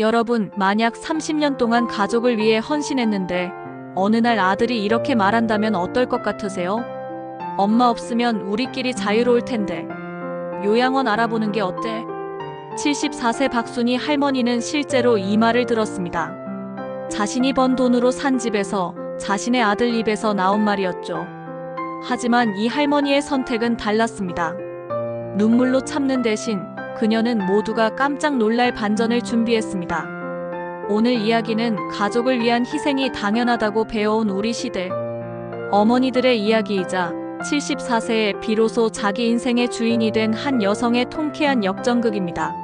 여러분, 만약 30년 동안 가족을 위해 헌신했는데 어느 날 아들이 이렇게 말한다면 어떨 것 같으세요? 엄마 없으면 우리끼리 자유로울 텐데. 요양원 알아보는 게 어때? 74세 박순희 할머니는 실제로 이 말을 들었습니다. 자신이 번 돈으로 산 집에서 자신의 아들 입에서 나온 말이었죠. 하지만 이 할머니의 선택은 달랐습니다. 눈물로 참는 대신 그녀는 모두가 깜짝 놀랄 반전을 준비했습니다. 오늘 이야기는 가족을 위한 희생이 당연하다고 배워온 우리 시대. 어머니들의 이야기이자 74세에 비로소 자기 인생의 주인이 된 한 여성의 통쾌한 역전극입니다.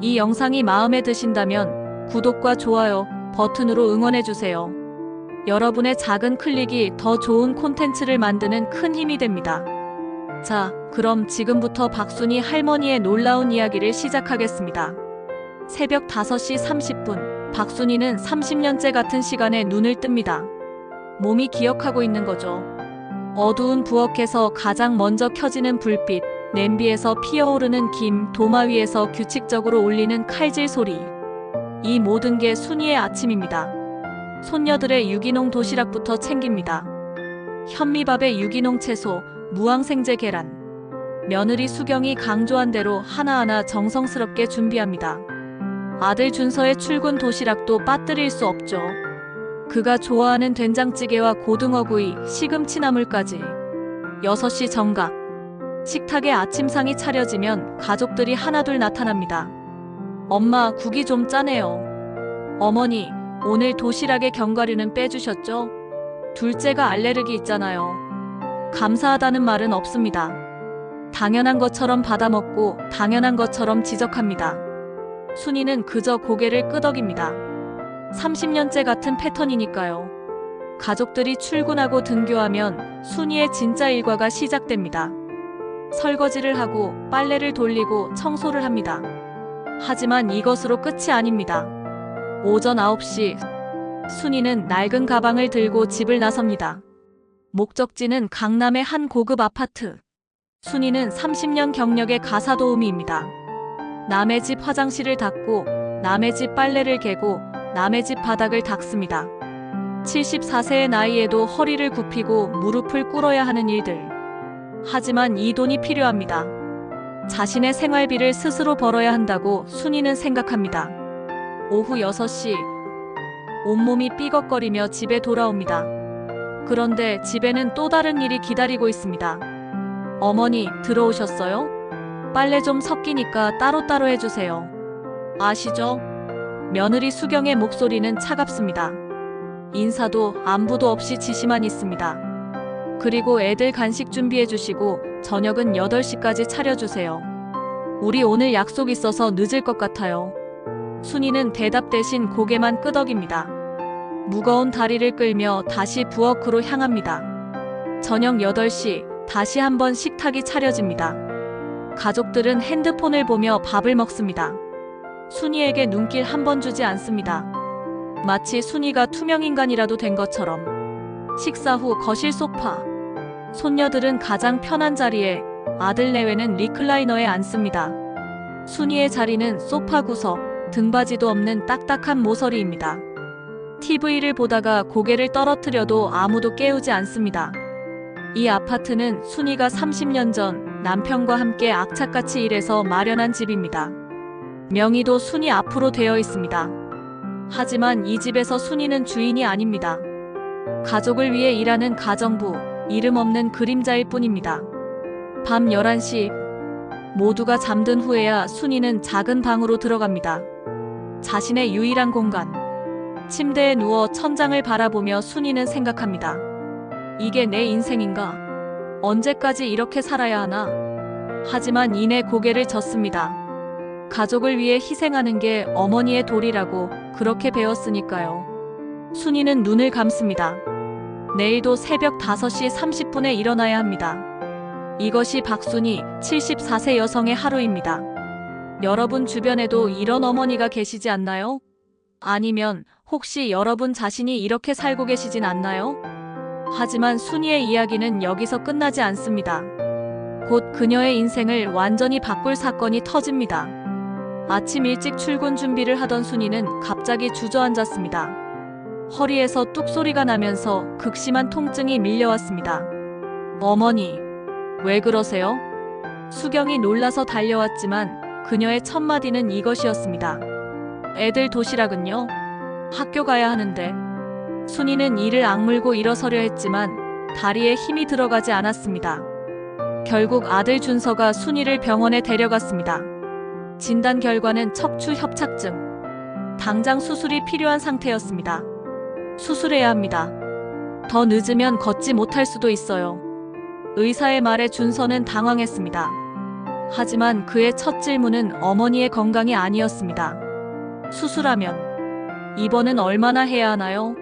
이 영상이 마음에 드신다면 구독과 좋아요 버튼으로 응원해주세요. 여러분의 작은 클릭이 더 좋은 콘텐츠를 만드는 큰 힘이 됩니다. 자, 그럼 지금부터 박순희 할머니의 놀라운 이야기를 시작하겠습니다. 새벽 5시 30분, 박순희는 30년째 같은 시간에 눈을 뜹니다. 몸이 기억하고 있는 거죠. 어두운 부엌에서 가장 먼저 켜지는 불빛, 냄비에서 피어오르는 김, 도마 위에서 규칙적으로 울리는 칼질 소리. 이 모든 게 순이의 아침입니다. 손녀들의 유기농 도시락부터 챙깁니다. 현미밥에 유기농 채소, 무항생제 계란. 며느리 수경이 강조한 대로 하나하나 정성스럽게 준비합니다. 아들 준서의 출근 도시락도 빠뜨릴 수 없죠. 그가 좋아하는 된장찌개와 고등어구이, 시금치 나물까지. 6시 정각. 식탁에 아침상이 차려지면 가족들이 하나둘 나타납니다. 엄마, 국이 좀 짜네요. 어머니, 오늘 도시락에 견과류는 빼주셨죠? 둘째가 알레르기 있잖아요. 감사하다는 말은 없습니다. 당연한 것처럼 받아먹고 당연한 것처럼 지적합니다. 순이는 그저 고개를 끄덕입니다. 30년째 같은 패턴이니까요. 가족들이 출근하고 등교하면 순이의 진짜 일과가 시작됩니다. 설거지를 하고 빨래를 돌리고 청소를 합니다. 하지만 이것으로 끝이 아닙니다. 오전 9시 순이는 낡은 가방을 들고 집을 나섭니다. 목적지는 강남의 한 고급 아파트. 순이는 30년 경력의 가사 도우미입니다. 남의 집 화장실을 닦고 남의 집 빨래를 개고 남의 집 바닥을 닦습니다. 74세의 나이에도 허리를 굽히고 무릎을 꿇어야 하는 일들. 하지만 이 돈이 필요합니다. 자신의 생활비를 스스로 벌어야 한다고 순이는 생각합니다. 오후 6시 온몸이 삐걱거리며 집에 돌아옵니다. 그런데 집에는 또 다른 일이 기다리고 있습니다. 어머니, 들어오셨어요? 빨래 좀 섞이니까 따로따로 해주세요. 아시죠? 며느리 수경의 목소리는 차갑습니다. 인사도 안부도 없이 지시만 있습니다. 그리고 애들 간식 준비해 주시고 저녁은 8시까지 차려주세요. 우리 오늘 약속 있어서 늦을 것 같아요. 순이는 대답 대신 고개만 끄덕입니다. 무거운 다리를 끌며 다시 부엌으로 향합니다. 저녁 8시 다시 한번 식탁이 차려집니다. 가족들은 핸드폰을 보며 밥을 먹습니다. 순이에게 눈길 한 번 주지 않습니다. 마치 순이가 투명인간이라도 된 것처럼. 식사 후 거실 소파. 손녀들은 가장 편한 자리에 아들 내외는 리클라이너에 앉습니다. 순이의 자리는 소파 구석, 등받이도 없는 딱딱한 모서리입니다. TV를 보다가 고개를 떨어뜨려도 아무도 깨우지 않습니다. 이 아파트는 순이가 30년 전 남편과 함께 악착같이 일해서 마련한 집입니다. 명의도 순이 앞으로 되어 있습니다. 하지만 이 집에서 순이는 주인이 아닙니다. 가족을 위해 일하는 가정부, 이름 없는 그림자일 뿐입니다. 밤 11시, 모두가 잠든 후에야 순이는 작은 방으로 들어갑니다. 자신의 유일한 공간. 침대에 누워 천장을 바라보며 순이는 생각합니다. 이게 내 인생인가? 언제까지 이렇게 살아야 하나? 하지만 이내 고개를 젓습니다. 가족을 위해 희생하는 게 어머니의 도리라고 그렇게 배웠으니까요. 순이는 눈을 감습니다. 내일도 새벽 5시 30분에 일어나야 합니다. 이것이 박순희 74세 여성의 하루입니다. 여러분 주변에도 이런 어머니가 계시지 않나요? 아니면 혹시 여러분 자신이 이렇게 살고 계시진 않나요? 하지만 순이의 이야기는 여기서 끝나지 않습니다. 곧 그녀의 인생을 완전히 바꿀 사건이 터집니다. 아침 일찍 출근 준비를 하던 순이는 갑자기 주저앉았습니다. 허리에서 뚝 소리가 나면서 극심한 통증이 밀려왔습니다. 어머니, 왜 그러세요? 수경이 놀라서 달려왔지만 그녀의 첫 마디는 이것이었습니다. 애들 도시락은요? 학교 가야 하는데. 순이는 이를 악물고 일어서려 했지만 다리에 힘이 들어가지 않았습니다. 결국 아들 준서가 순이를 병원에 데려갔습니다. 진단 결과는 척추 협착증. 당장 수술이 필요한 상태였습니다. 수술해야 합니다. 더 늦으면 걷지 못할 수도 있어요. 의사의 말에 준서는 당황했습니다. 하지만 그의 첫 질문은 어머니의 건강이 아니었습니다. 수술하면 입원은 얼마나 해야 하나요?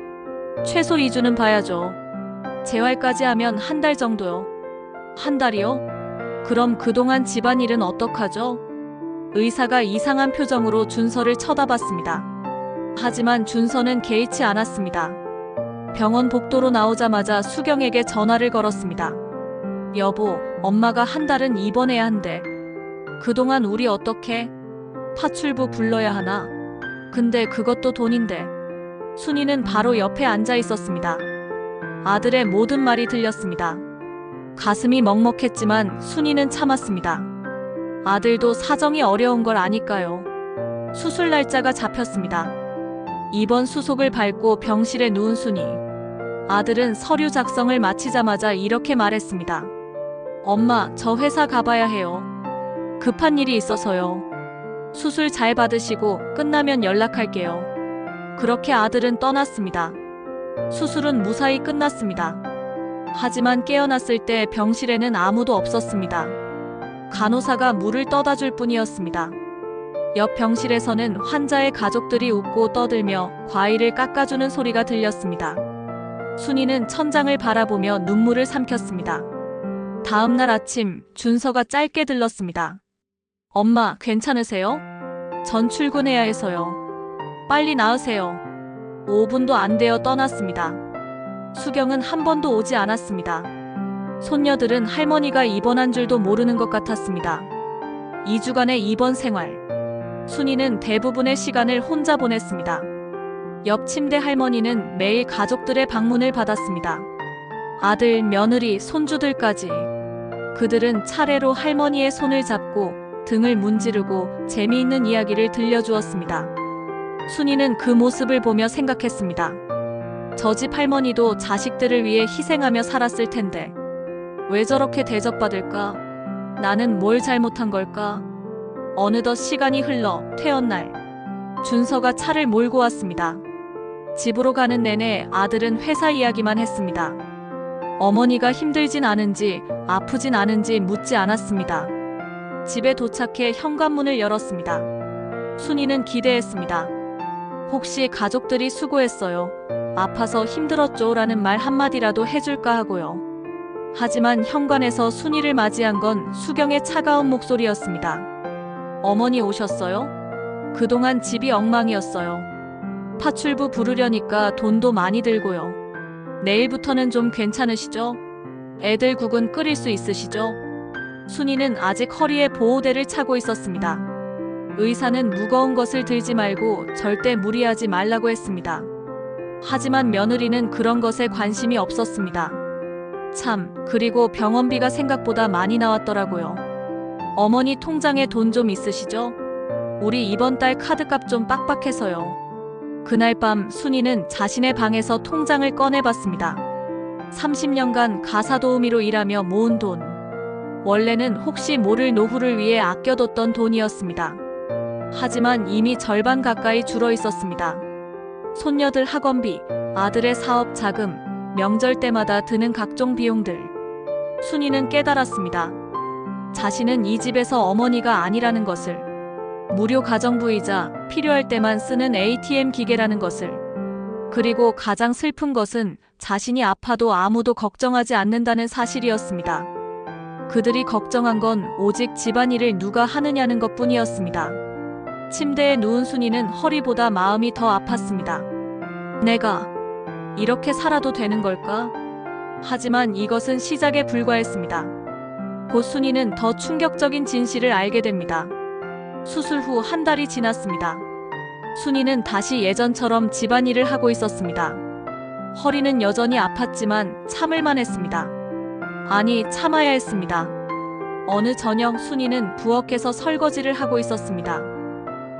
최소 2주는 봐야죠. 재활까지 하면 한 달 정도요. 한 달이요? 그럼 그동안 집안일은 어떡하죠? 의사가 이상한 표정으로 준서를 쳐다봤습니다. 하지만 준서는 개의치 않았습니다. 병원 복도로 나오자마자 수경에게 전화를 걸었습니다. 여보, 엄마가 한 달은 입원해야 한대. 그동안 우리 어떻게? 파출부 불러야 하나? 근데 그것도 돈인데. 순이는 바로 옆에 앉아 있었습니다. 아들의 모든 말이 들렸습니다. 가슴이 먹먹했지만 순이는 참았습니다. 아들도 사정이 어려운 걸 아니까요. 수술 날짜가 잡혔습니다. 입원 수속을 밟고 병실에 누운 순이. 아들은 서류 작성을 마치자마자 이렇게 말했습니다. 엄마, 저 회사 가봐야 해요. 급한 일이 있어서요. 수술 잘 받으시고 끝나면 연락할게요. 그렇게 아들은 떠났습니다. 수술은 무사히 끝났습니다. 하지만 깨어났을 때 병실에는 아무도 없었습니다. 간호사가 물을 떠다 줄 뿐이었습니다. 옆 병실에서는 환자의 가족들이 웃고 떠들며 과일을 깎아주는 소리가 들렸습니다. 순이는 천장을 바라보며 눈물을 삼켰습니다. 다음 날 아침 준서가 짧게 들렀습니다. 엄마, 괜찮으세요? 전 출근해야 해서요. 빨리 나으세요. 5분도 안 되어 떠났습니다. 수경은 한 번도 오지 않았습니다. 손녀들은 할머니가 입원한 줄도 모르는 것 같았습니다. 2주간의 입원 생활. 순이는 대부분의 시간을 혼자 보냈습니다. 옆 침대 할머니는 매일 가족들의 방문을 받았습니다. 아들, 며느리, 손주들까지. 그들은 차례로 할머니의 손을 잡고 등을 문지르고 재미있는 이야기를 들려주었습니다. 순이는 그 모습을 보며 생각했습니다. 저 집 할머니도 자식들을 위해 희생하며 살았을 텐데 왜 저렇게 대접받을까? 나는 뭘 잘못한 걸까? 어느덧 시간이 흘러 퇴원 날 준서가 차를 몰고 왔습니다. 집으로 가는 내내 아들은 회사 이야기만 했습니다. 어머니가 힘들진 않은지 아프진 않은지 묻지 않았습니다. 집에 도착해 현관문을 열었습니다. 순이는 기대했습니다. 혹시 가족들이 수고했어요. 아파서 힘들었죠. 라는 말 한마디라도 해줄까 하고요. 하지만 현관에서 순이를 맞이한 건 수경의 차가운 목소리였습니다. 어머니 오셨어요? 그동안 집이 엉망이었어요. 파출부 부르려니까 돈도 많이 들고요. 내일부터는 좀 괜찮으시죠? 애들 국은 끓일 수 있으시죠? 순이는 아직 허리에 보호대를 차고 있었습니다. 의사는 무거운 것을 들지 말고 절대 무리하지 말라고 했습니다. 하지만 며느리는 그런 것에 관심이 없었습니다. 참, 그리고 병원비가 생각보다 많이 나왔더라고요. 어머니 통장에 돈 좀 있으시죠? 우리 이번 달 카드값 좀 빡빡해서요. 그날 밤 순이는 자신의 방에서 통장을 꺼내봤습니다. 30년간 가사 도우미로 일하며 모은 돈. 원래는 혹시 모를 노후를 위해 아껴뒀던 돈이었습니다. 하지만 이미 절반 가까이 줄어 있었습니다. 손녀들 학원비, 아들의 사업 자금, 명절 때마다 드는 각종 비용들. 순이는 깨달았습니다. 자신은 이 집에서 어머니가 아니라는 것을. 무료 가정부이자 필요할 때만 쓰는 ATM 기계라는 것을. 그리고 가장 슬픈 것은 자신이 아파도 아무도 걱정하지 않는다는 사실이었습니다. 그들이 걱정한 건 오직 집안일을 누가 하느냐는 것 뿐이었습니다. 침대에 누운 순이는 허리보다 마음이 더 아팠습니다. 내가 이렇게 살아도 되는 걸까? 하지만 이것은 시작에 불과했습니다. 곧 순이는 더 충격적인 진실을 알게 됩니다. 수술 후 한 달이 지났습니다. 순이는 다시 예전처럼 집안일을 하고 있었습니다. 허리는 여전히 아팠지만 참을만 했습니다. 아니, 참아야 했습니다. 어느 저녁 순이는 부엌에서 설거지를 하고 있었습니다.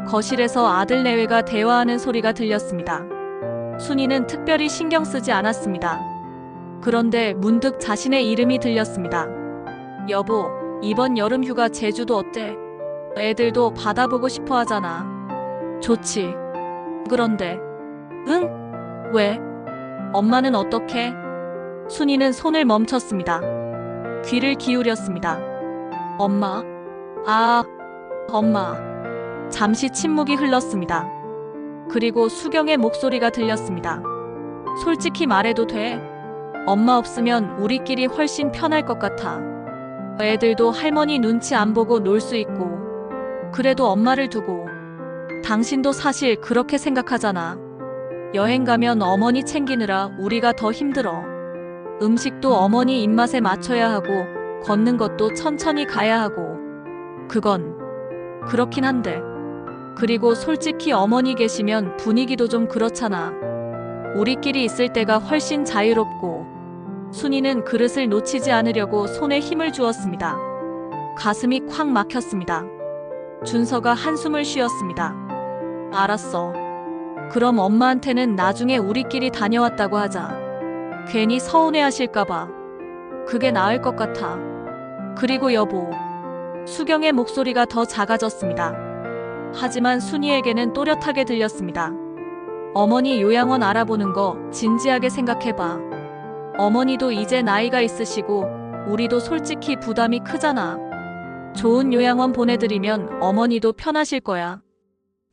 거실에서 아들 내외가 대화하는 소리가 들렸습니다. 순이는 특별히 신경 쓰지 않았습니다. 그런데 문득 자신의 이름이 들렸습니다. 여보, 이번 여름 휴가 제주도 어때? 애들도 바다 보고 싶어 하잖아. 좋지. 그런데, 응? 왜? 엄마는 어떻게? 순이는 손을 멈췄습니다. 귀를 기울였습니다. 엄마? 아, 엄마. 잠시 침묵이 흘렀습니다. 그리고 수경의 목소리가 들렸습니다. 솔직히 말해도 돼. 엄마 없으면 우리끼리 훨씬 편할 것 같아. 애들도 할머니 눈치 안 보고 놀 수 있고. 그래도 엄마를 두고. 당신도 사실 그렇게 생각하잖아. 여행 가면 어머니 챙기느라 우리가 더 힘들어. 음식도 어머니 입맛에 맞춰야 하고, 걷는 것도 천천히 가야 하고. 그건, 그렇긴 한데. 그리고 솔직히 어머니 계시면 분위기도 좀 그렇잖아. 우리끼리 있을 때가 훨씬 자유롭고, 순이는 그릇을 놓치지 않으려고 손에 힘을 주었습니다. 가슴이 콱 막혔습니다. 준서가 한숨을 쉬었습니다. 알았어. 그럼 엄마한테는 나중에 우리끼리 다녀왔다고 하자. 괜히 서운해 하실까봐. 그게 나을 것 같아. 그리고 여보. 수경의 목소리가 더 작아졌습니다. 하지만 순이에게는 또렷하게 들렸습니다. 어머니 요양원 알아보는 거 진지하게 생각해봐. 어머니도 이제 나이가 있으시고, 우리도 솔직히 부담이 크잖아. 좋은 요양원 보내드리면 어머니도 편하실 거야.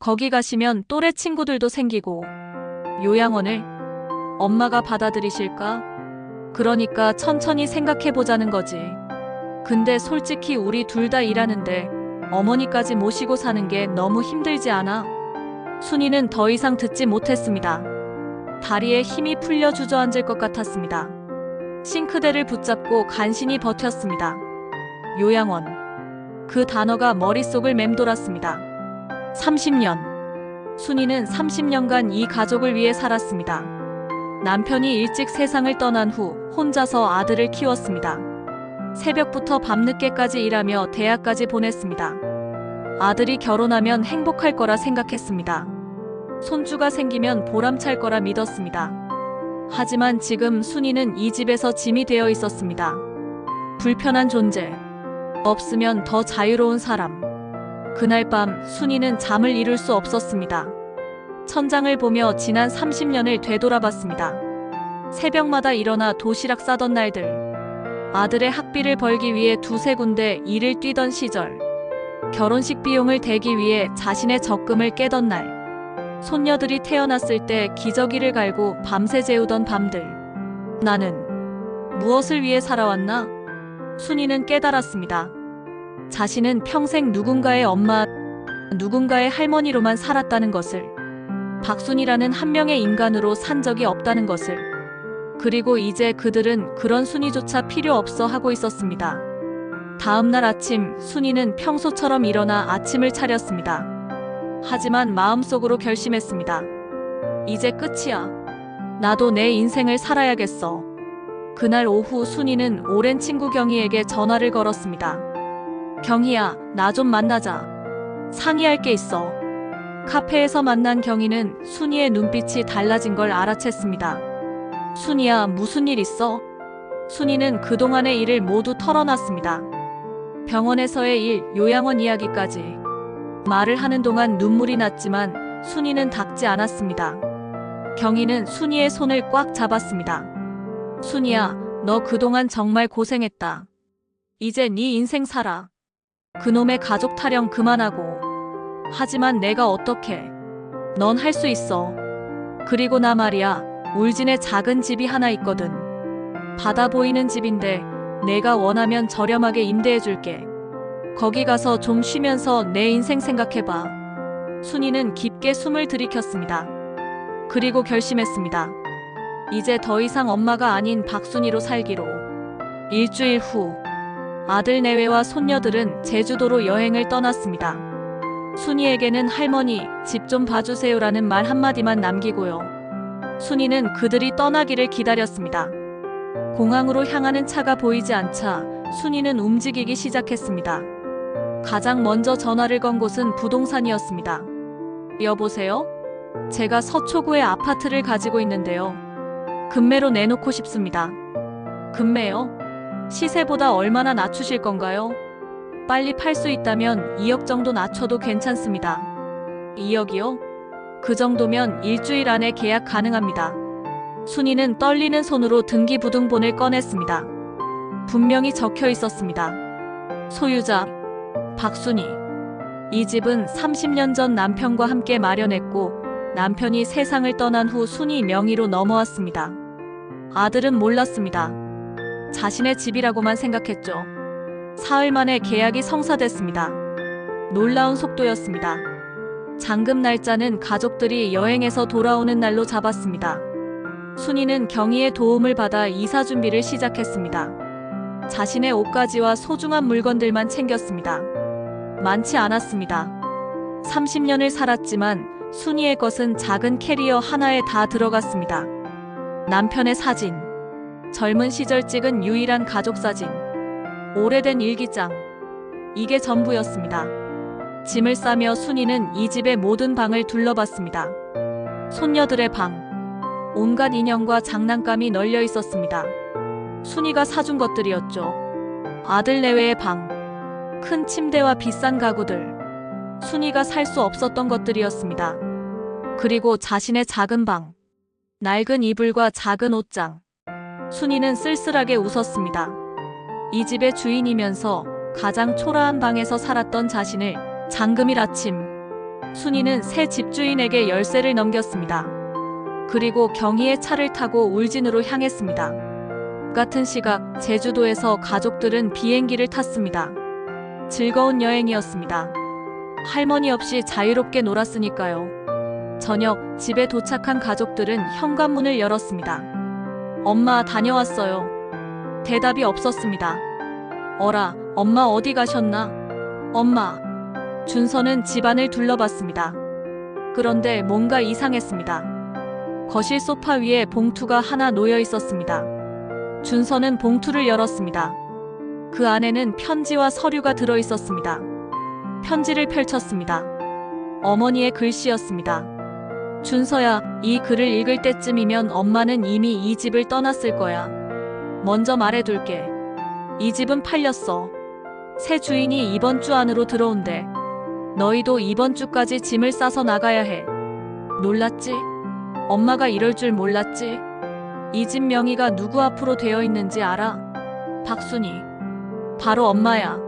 거기 가시면 또래 친구들도 생기고, 요양원을 엄마가 받아들이실까? 그러니까 천천히 생각해보자는 거지. 근데 솔직히 우리 둘 다 일하는데 어머니까지 모시고 사는 게 너무 힘들지 않아? 순이는 더 이상 듣지 못했습니다. 다리에 힘이 풀려 주저앉을 것 같았습니다. 싱크대를 붙잡고 간신히 버텼습니다. 요양원. 그 단어가 머릿속을 맴돌았습니다. 30년. 순이는 30년간 이 가족을 위해 살았습니다. 남편이 일찍 세상을 떠난 후 혼자서 아들을 키웠습니다. 새벽부터 밤늦게까지 일하며 대학까지 보냈습니다. 아들이 결혼하면 행복할 거라 생각했습니다. 손주가 생기면 보람찰 거라 믿었습니다. 하지만 지금 순이는 이 집에서 짐이 되어 있었습니다. 불편한 존재. 없으면 더 자유로운 사람. 그날 밤 순이는 잠을 이룰 수 없었습니다. 천장을 보며 지난 30년을 되돌아봤습니다. 새벽마다 일어나 도시락 싸던 날들. 아들의 학비를 벌기 위해 두세 군데 일을 뛰던 시절. 결혼식 비용을 대기 위해 자신의 적금을 깨던 날. 손녀들이 태어났을 때 기저귀를 갈고 밤새 재우던 밤들. 나는 무엇을 위해 살아왔나? 순이는 깨달았습니다. 자신은 평생 누군가의 엄마, 누군가의 할머니로만 살았다는 것을. 박순이라는 한 명의 인간으로 산 적이 없다는 것을. 그리고 이제 그들은 그런 순이조차 필요 없어 하고 있었습니다. 다음 날 아침 순이는 평소처럼 일어나 아침을 차렸습니다. 하지만 마음속으로 결심했습니다. 이제 끝이야. 나도 내 인생을 살아야겠어. 그날 오후 순이는 오랜 친구 경희에게 전화를 걸었습니다. 경희야, 나 좀 만나자. 상의할 게 있어. 카페에서 만난 경희는 순이의 눈빛이 달라진 걸 알아챘습니다. 순이야, 무슨 일 있어? 순이는 그동안의 일을 모두 털어놨습니다. 병원에서의 일, 요양원 이야기까지. 말을 하는 동안 눈물이 났지만 순이는 닿지 않았습니다. 경희는 순이의 손을 꽉 잡았습니다. 순이야, 너 그동안 정말 고생했다. 이제 네 인생 살아. 그놈의 가족 타령 그만하고. 하지만 내가 어떻게? 넌 할 수 있어. 그리고 나 말이야, 울진에 작은 집이 하나 있거든. 바다 보이는 집인데 내가 원하면 저렴하게 임대해 줄게. 거기 가서 좀 쉬면서 내 인생 생각해봐. 순이는 깊게 숨을 들이켰습니다. 그리고 결심했습니다. 이제 더 이상 엄마가 아닌 박순이로 살기로. 일주일 후, 아들 내외와 손녀들은 제주도로 여행을 떠났습니다. 순이에게는 할머니, 집 좀 봐주세요라는 말 한마디만 남기고요. 순이는 그들이 떠나기를 기다렸습니다. 공항으로 향하는 차가 보이지 않자 순이는 움직이기 시작했습니다. 가장 먼저 전화를 건 곳은 부동산이었습니다. 여보세요? 제가 서초구에 아파트를 가지고 있는데요. 금매로 내놓고 싶습니다. 금매요? 시세보다 얼마나 낮추실 건가요? 빨리 팔 수 있다면 2억 정도 낮춰도 괜찮습니다. 2억이요? 그 정도면 일주일 안에 계약 가능합니다. 순이는 떨리는 손으로 등기부등본을 꺼냈습니다. 분명히 적혀 있었습니다. 소유자 박순이. 이 집은 30년 전 남편과 함께 마련했고 남편이 세상을 떠난 후 순이 명의로 넘어왔습니다. 아들은 몰랐습니다. 자신의 집이라고만 생각했죠. 사흘 만에 계약이 성사됐습니다. 놀라운 속도였습니다. 잔금 날짜는 가족들이 여행에서 돌아오는 날로 잡았습니다. 순이는 경희의 도움을 받아 이사 준비를 시작했습니다. 자신의 옷가지와 소중한 물건들만 챙겼습니다. 많지 않았습니다. 30년을 살았지만 순이의 것은 작은 캐리어 하나에 다 들어갔습니다. 남편의 사진, 젊은 시절 찍은 유일한 가족 사진, 오래된 일기장. 이게 전부였습니다. 짐을 싸며 순이는 이 집의 모든 방을 둘러봤습니다. 손녀들의 방, 온갖 인형과 장난감이 널려 있었습니다. 순이가 사준 것들이었죠. 아들 내외의 방, 큰 침대와 비싼 가구들, 순이가 살 수 없었던 것들이었습니다. 그리고 자신의 작은 방, 낡은 이불과 작은 옷장. 순이는 쓸쓸하게 웃었습니다. 이 집의 주인이면서 가장 초라한 방에서 살았던 자신을 장금일 아침. 순이는 새 집주인에게 열쇠를 넘겼습니다. 그리고 경희의 차를 타고 울진으로 향했습니다. 같은 시각 제주도에서 가족들은 비행기를 탔습니다. 즐거운 여행이었습니다. 할머니 없이 자유롭게 놀았으니까요. 저녁 집에 도착한 가족들은 현관문을 열었습니다. 엄마 다녀왔어요. 대답이 없었습니다. 어라, 엄마 어디 가셨나? 엄마. 준서는 집안을 둘러봤습니다. 그런데 뭔가 이상했습니다. 거실 소파 위에 봉투가 하나 놓여 있었습니다. 준서는 봉투를 열었습니다. 그 안에는 편지와 서류가 들어 있었습니다. 편지를 펼쳤습니다. 어머니의 글씨였습니다. 준서야, 이 글을 읽을 때쯤이면 엄마는 이미 이 집을 떠났을 거야. 먼저 말해둘게. 이 집은 팔렸어. 새 주인이 이번 주 안으로 들어온대. 너희도 이번 주까지 짐을 싸서 나가야 해. 놀랐지? 엄마가 이럴 줄 몰랐지? 이 집 명의가 누구 앞으로 되어 있는지 알아? 박순이. 바로 엄마야.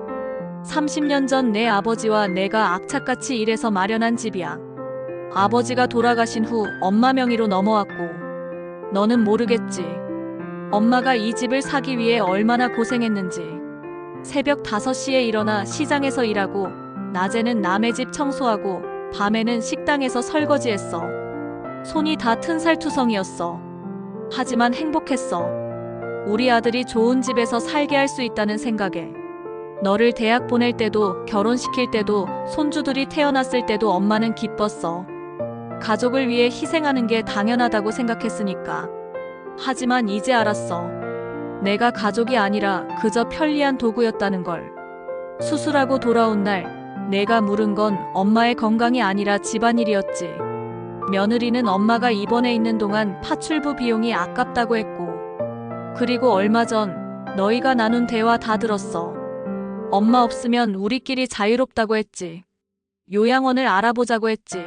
30년 전 내 아버지와 내가 악착같이 일해서 마련한 집이야. 아버지가 돌아가신 후 엄마 명의로 넘어왔고, 너는 모르겠지. 엄마가 이 집을 사기 위해 얼마나 고생했는지. 새벽 5시에 일어나 시장에서 일하고, 낮에는 남의 집 청소하고, 밤에는 식당에서 설거지했어. 손이 다 튼 살투성이었어. 하지만 행복했어. 우리 아들이 좋은 집에서 살게 할 수 있다는 생각에. 너를 대학 보낼 때도 결혼시킬 때도 손주들이 태어났을 때도 엄마는 기뻤어. 가족을 위해 희생하는 게 당연하다고 생각했으니까. 하지만 이제 알았어. 내가 가족이 아니라 그저 편리한 도구였다는 걸. 수술하고 돌아온 날 내가 물은 건 엄마의 건강이 아니라 집안일이었지. 며느리는 엄마가 입원해 있는 동안 파출부 비용이 아깝다고 했고, 그리고 얼마 전 너희가 나눈 대화 다 들었어. 엄마 없으면 우리끼리 자유롭다고 했지. 요양원을 알아보자고 했지.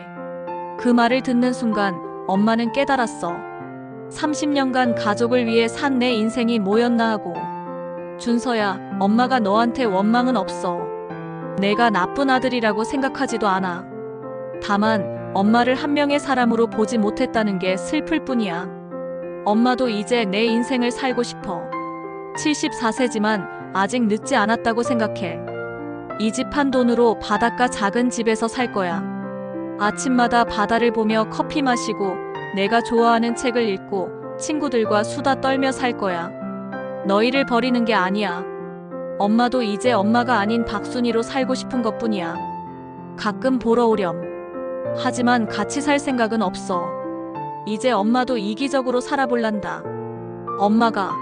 그 말을 듣는 순간 엄마는 깨달았어. 30년간 가족을 위해 산 내 인생이 뭐였나 하고. 준서야, 엄마가 너한테 원망은 없어. 내가 나쁜 아들이라고 생각하지도 않아. 다만, 엄마를 한 명의 사람으로 보지 못했다는 게 슬플 뿐이야. 엄마도 이제 내 인생을 살고 싶어. 74세지만 아직 늦지 않았다고 생각해. 이 집 한 돈으로 바닷가 작은 집에서 살 거야. 아침마다 바다를 보며 커피 마시고 내가 좋아하는 책을 읽고 친구들과 수다 떨며 살 거야. 너희를 버리는 게 아니야. 엄마도 이제 엄마가 아닌 박순이로 살고 싶은 것 뿐이야. 가끔 보러 오렴. 하지만 같이 살 생각은 없어. 이제 엄마도 이기적으로 살아볼란다. 엄마가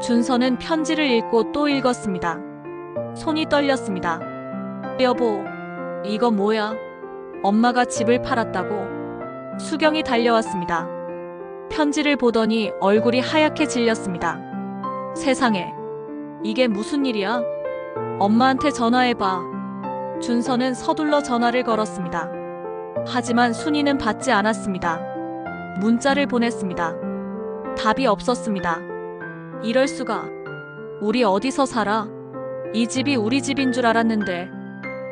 준서는 편지를 읽고 또 읽었습니다. 손이 떨렸습니다. 여보, 이거 뭐야? 엄마가 집을 팔았다고. 수경이 달려왔습니다. 편지를 보더니 얼굴이 하얗게 질렸습니다. 세상에, 이게 무슨 일이야? 엄마한테 전화해봐. 준서는 서둘러 전화를 걸었습니다. 하지만 순이는 받지 않았습니다. 문자를 보냈습니다. 답이 없었습니다. 이럴 수가. 우리 어디서 살아? 이 집이 우리 집인 줄 알았는데.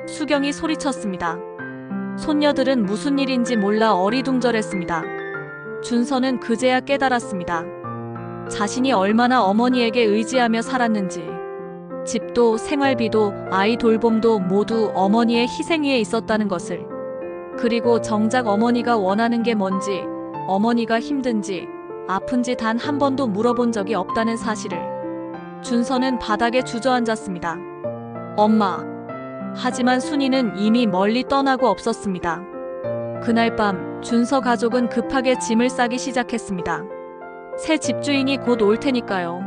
수경이 소리쳤습니다. 손녀들은 무슨 일인지 몰라 어리둥절했습니다. 준서는 그제야 깨달았습니다. 자신이 얼마나 어머니에게 의지하며 살았는지. 집도 생활비도 아이 돌봄도 모두 어머니의 희생 위에 있었다는 것을. 그리고 정작 어머니가 원하는 게 뭔지, 어머니가 힘든지, 아픈지 단 한 번도 물어본 적이 없다는 사실을. 준서는 바닥에 주저앉았습니다. 엄마. 하지만 순이는 이미 멀리 떠나고 없었습니다. 그날 밤 준서 가족은 급하게 짐을 싸기 시작했습니다. 새 집주인이 곧 올 테니까요.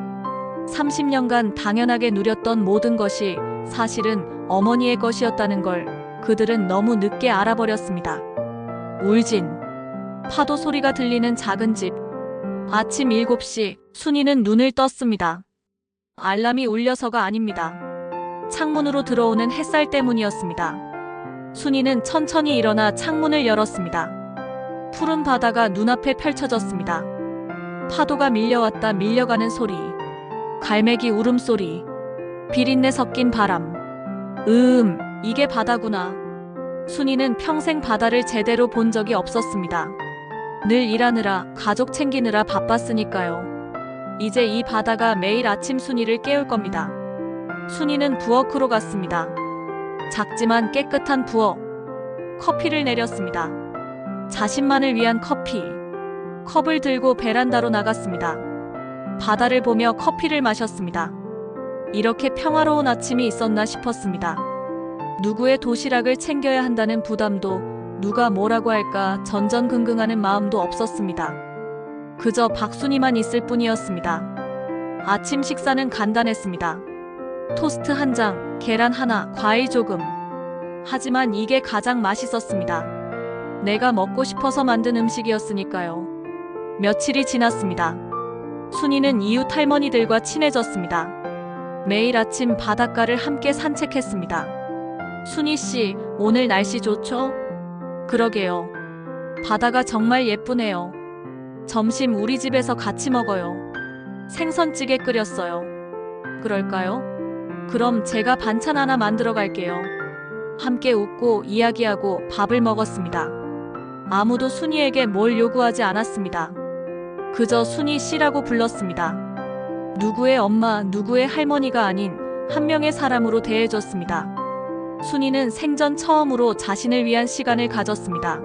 30년간 당연하게 누렸던 모든 것이 사실은 어머니의 것이었다는 걸 그들은 너무 늦게 알아버렸습니다. 울진. 파도 소리가 들리는 작은 집. 아침 7시 순이는 눈을 떴습니다. 알람이 울려서가 아닙니다. 창문으로 들어오는 햇살 때문이었습니다. 순이는 천천히 일어나 창문을 열었습니다. 푸른 바다가 눈앞에 펼쳐졌습니다. 파도가 밀려왔다 밀려가는 소리. 갈매기 울음소리. 비린내 섞인 바람. 음, 이게 바다구나. 순이는 평생 바다를 제대로 본 적이 없었습니다. 늘 일하느라 가족 챙기느라 바빴으니까요. 이제 이 바다가 매일 아침 순이를 깨울 겁니다. 순이는 부엌으로 갔습니다. 작지만 깨끗한 부엌. 커피를 내렸습니다. 자신만을 위한 커피. 컵을 들고 베란다로 나갔습니다. 바다를 보며 커피를 마셨습니다. 이렇게 평화로운 아침이 있었나 싶었습니다. 누구의 도시락을 챙겨야 한다는 부담도 누가 뭐라고 할까 전전긍긍하는 마음도 없었습니다. 그저 박순이만 있을 뿐이었습니다. 아침 식사는 간단했습니다. 토스트 한 장, 계란 하나, 과일 조금. 하지만 이게 가장 맛있었습니다. 내가 먹고 싶어서 만든 음식이었으니까요. 며칠이 지났습니다. 순이는 이웃 할머니들과 친해졌습니다. 매일 아침 바닷가를 함께 산책했습니다. 순이 씨, 오늘 날씨 좋죠? 그러게요. 바다가 정말 예쁘네요. 점심 우리 집에서 같이 먹어요. 생선찌개 끓였어요. 그럴까요? 그럼 제가 반찬 하나 만들어 갈게요. 함께 웃고 이야기하고 밥을 먹었습니다. 아무도 순이에게 뭘 요구하지 않았습니다. 그저 순이 씨라고 불렀습니다. 누구의 엄마, 누구의 할머니가 아닌 한 명의 사람으로 대해줬습니다. 순이는 생전 처음으로 자신을 위한 시간을 가졌습니다.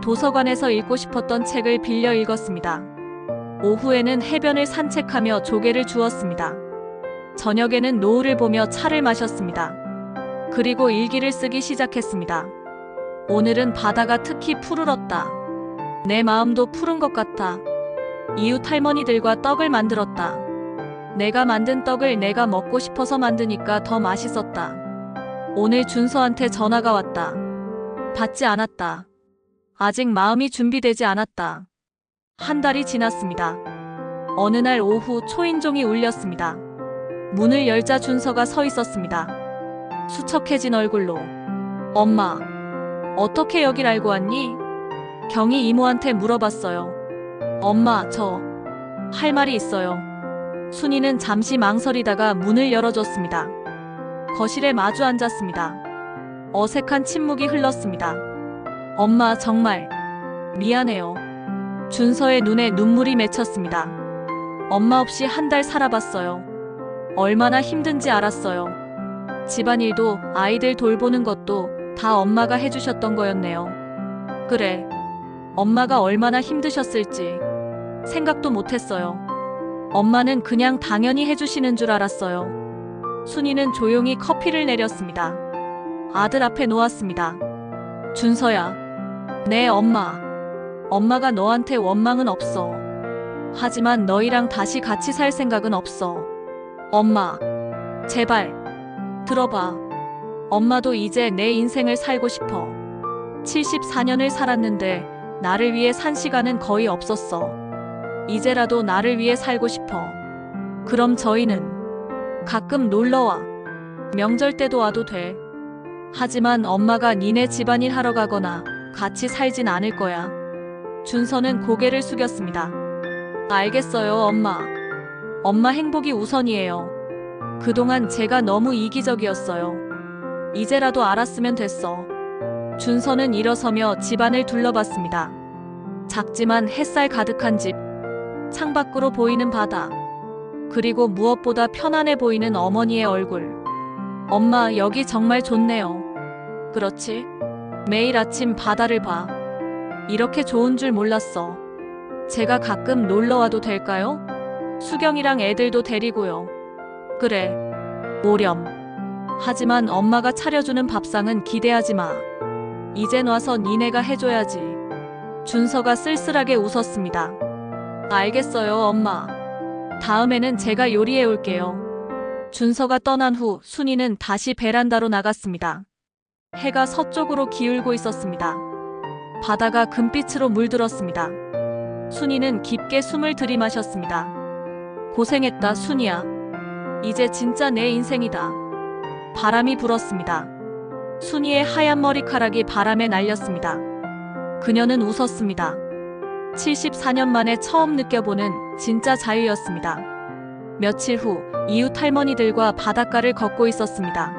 도서관에서 읽고 싶었던 책을 빌려 읽었습니다. 오후에는 해변을 산책하며 조개를 주었습니다. 저녁에는 노을을 보며 차를 마셨습니다. 그리고 일기를 쓰기 시작했습니다. 오늘은 바다가 특히 푸르렀다. 내 마음도 푸른 것 같아. 이웃 할머니들과 떡을 만들었다. 내가 만든 떡을 내가 먹고 싶어서 만드니까 더 맛있었다. 오늘 준서한테 전화가 왔다. 받지 않았다. 아직 마음이 준비되지 않았다. 한 달이 지났습니다. 어느 날 오후 초인종이 울렸습니다. 문을 열자 준서가 서 있었습니다. 수척해진 얼굴로. 엄마, 어떻게 여길 알고 왔니? 경희 이모한테 물어봤어요. 엄마, 저, 할 말이 있어요. 순이는 잠시 망설이다가 문을 열어줬습니다. 거실에 마주 앉았습니다. 어색한 침묵이 흘렀습니다. 엄마, 정말, 미안해요. 준서의 눈에 눈물이 맺혔습니다. 엄마 없이 한 달 살아봤어요. 얼마나 힘든지 알았어요. 집안일도 아이들 돌보는 것도 다 엄마가 해주셨던 거였네요. 그래. 엄마가 얼마나 힘드셨을지 생각도 못했어요. 엄마는 그냥 당연히 해주시는 줄 알았어요. 순이는 조용히 커피를 내렸습니다. 아들 앞에 놓았습니다. 준서야, 내 엄마. 엄마가 너한테 원망은 없어. 하지만 너희랑 다시 같이 살 생각은 없어. 엄마, 제발, 들어봐. 엄마도 이제 내 인생을 살고 싶어. 74년을 살았는데 나를 위해 산 시간은 거의 없었어. 이제라도 나를 위해 살고 싶어. 그럼 저희는 가끔 놀러와. 명절 때도 와도 돼. 하지만 엄마가 니네 집안일 하러 가거나 같이 살진 않을 거야. 준서는 고개를 숙였습니다. 알겠어요, 엄마. 엄마 행복이 우선이에요. 그동안 제가 너무 이기적이었어요. 이제라도 알았으면 됐어. 준서는 일어서며 집안을 둘러봤습니다. 작지만 햇살 가득한 집, 창밖으로 보이는 바다, 그리고 무엇보다 편안해 보이는 어머니의 얼굴. 엄마, 여기 정말 좋네요. 그렇지? 매일 아침 바다를 봐. 이렇게 좋은 줄 몰랐어. 제가 가끔 놀러 와도 될까요? 수경이랑 애들도 데리고요. 그래. 오렴. 하지만 엄마가 차려주는 밥상은 기대하지 마. 이젠 와서 니네가 해줘야지. 준서가 쓸쓸하게 웃었습니다. 알겠어요, 엄마. 다음에는 제가 요리해 올게요. 준서가 떠난 후 순이는 다시 베란다로 나갔습니다. 해가 서쪽으로 기울고 있었습니다. 바다가 금빛으로 물들었습니다. 순이는 깊게 숨을 들이마셨습니다. 고생했다, 순이야. 이제 진짜 내 인생이다. 바람이 불었습니다. 순이의 하얀 머리카락이 바람에 날렸습니다. 그녀는 웃었습니다. 74년 만에 처음 느껴보는 진짜 자유였습니다. 며칠 후 이웃 할머니들과 바닷가를 걷고 있었습니다.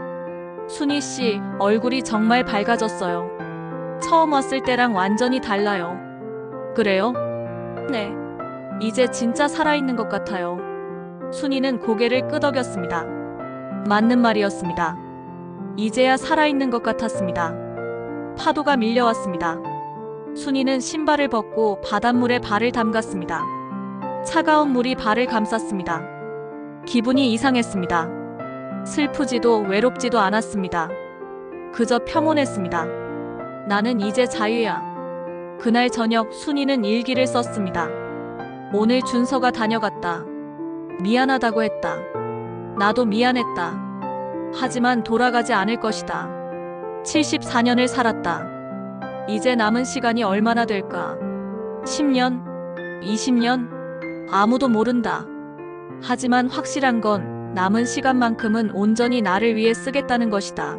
순이 씨 얼굴이 정말 밝아졌어요. 처음 왔을 때랑 완전히 달라요. 그래요? 네. 이제 진짜 살아있는 것 같아요. 순이는 고개를 끄덕였습니다. 맞는 말이었습니다. 이제야 살아있는 것 같았습니다. 파도가 밀려왔습니다. 순이는 신발을 벗고 바닷물에 발을 담갔습니다. 차가운 물이 발을 감쌌습니다. 기분이 이상했습니다. 슬프지도 외롭지도 않았습니다. 그저 평온했습니다. 나는 이제 자유야. 그날 저녁 순이는 일기를 썼습니다. 오늘 준서가 다녀갔다. 미안하다고 했다. 나도 미안했다. 하지만 돌아가지 않을 것이다. 74년을 살았다. 이제 남은 시간이 얼마나 될까? 10년? 20년? 아무도 모른다. 하지만 확실한 건 남은 시간만큼은 온전히 나를 위해 쓰겠다는 것이다.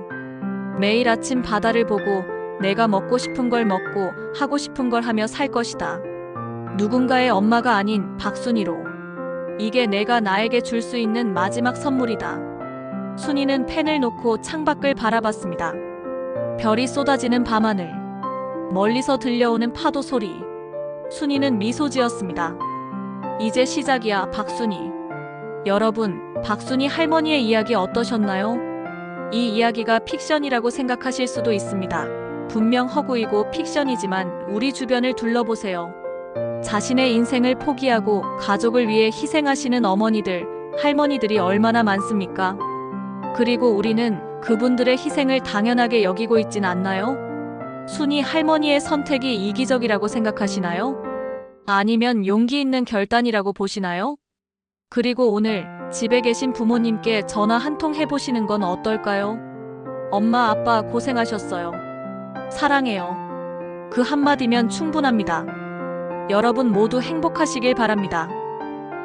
매일 아침 바다를 보고 내가 먹고 싶은 걸 먹고 하고 싶은 걸 하며 살 것이다. 누군가의 엄마가 아닌 박순이로. 이게 내가 나에게 줄 수 있는 마지막 선물이다. 순이는 펜을 놓고 창밖을 바라봤습니다. 별이 쏟아지는 밤하늘. 멀리서 들려오는 파도 소리. 순이는 미소 지었습니다. 이제 시작이야, 박순이. 여러분, 박순이 할머니의 이야기 어떠셨나요? 이 이야기가 픽션이라고 생각하실 수도 있습니다. 분명 허구이고 픽션이지만 우리 주변을 둘러보세요. 자신의 인생을 포기하고 가족을 위해 희생하시는 어머니들, 할머니들이 얼마나 많습니까? 그리고 우리는 그분들의 희생을 당연하게 여기고 있진 않나요? 순이 할머니의 선택이 이기적이라고 생각하시나요? 아니면 용기 있는 결단이라고 보시나요? 그리고 오늘 집에 계신 부모님께 전화 한 통 해보시는 건 어떨까요? 엄마, 아빠 고생하셨어요. 사랑해요. 그 한마디면 충분합니다. 여러분 모두 행복하시길 바랍니다.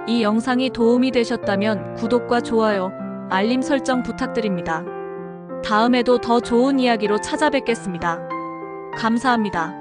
이 영상이 도움이 되셨다면 구독과 좋아요, 알림 설정 부탁드립니다. 다음에도 더 좋은 이야기로 찾아뵙겠습니다. 감사합니다.